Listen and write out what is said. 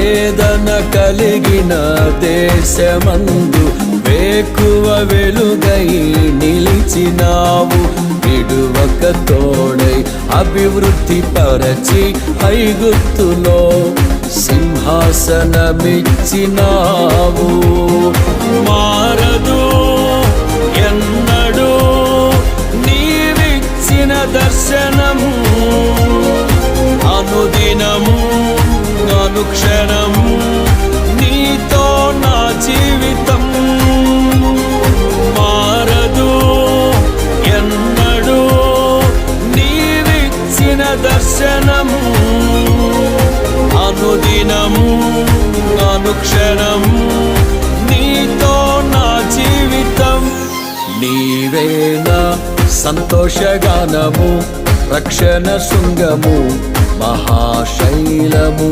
వేదన కలిగిన దేశమందు వేకువ వెలుగై నిలిచినావు. విడువక తోడై అభివృద్ధి పరచి ఐగుప్తులో సింహాసనమిచ్చినావు. మారదు ఎన్నడూ నీవిచ్చిన దర్శనము అనుక్షణము నీతో నా జీవితం మారదు. ఎన్నడూ నీవిచ్చిన దర్శనము అనుదినము అనుక్షణం నీతో నా జీవితం. నీవేనా సంతోషగానము రక్షణ శృంగము. మహాశైలము.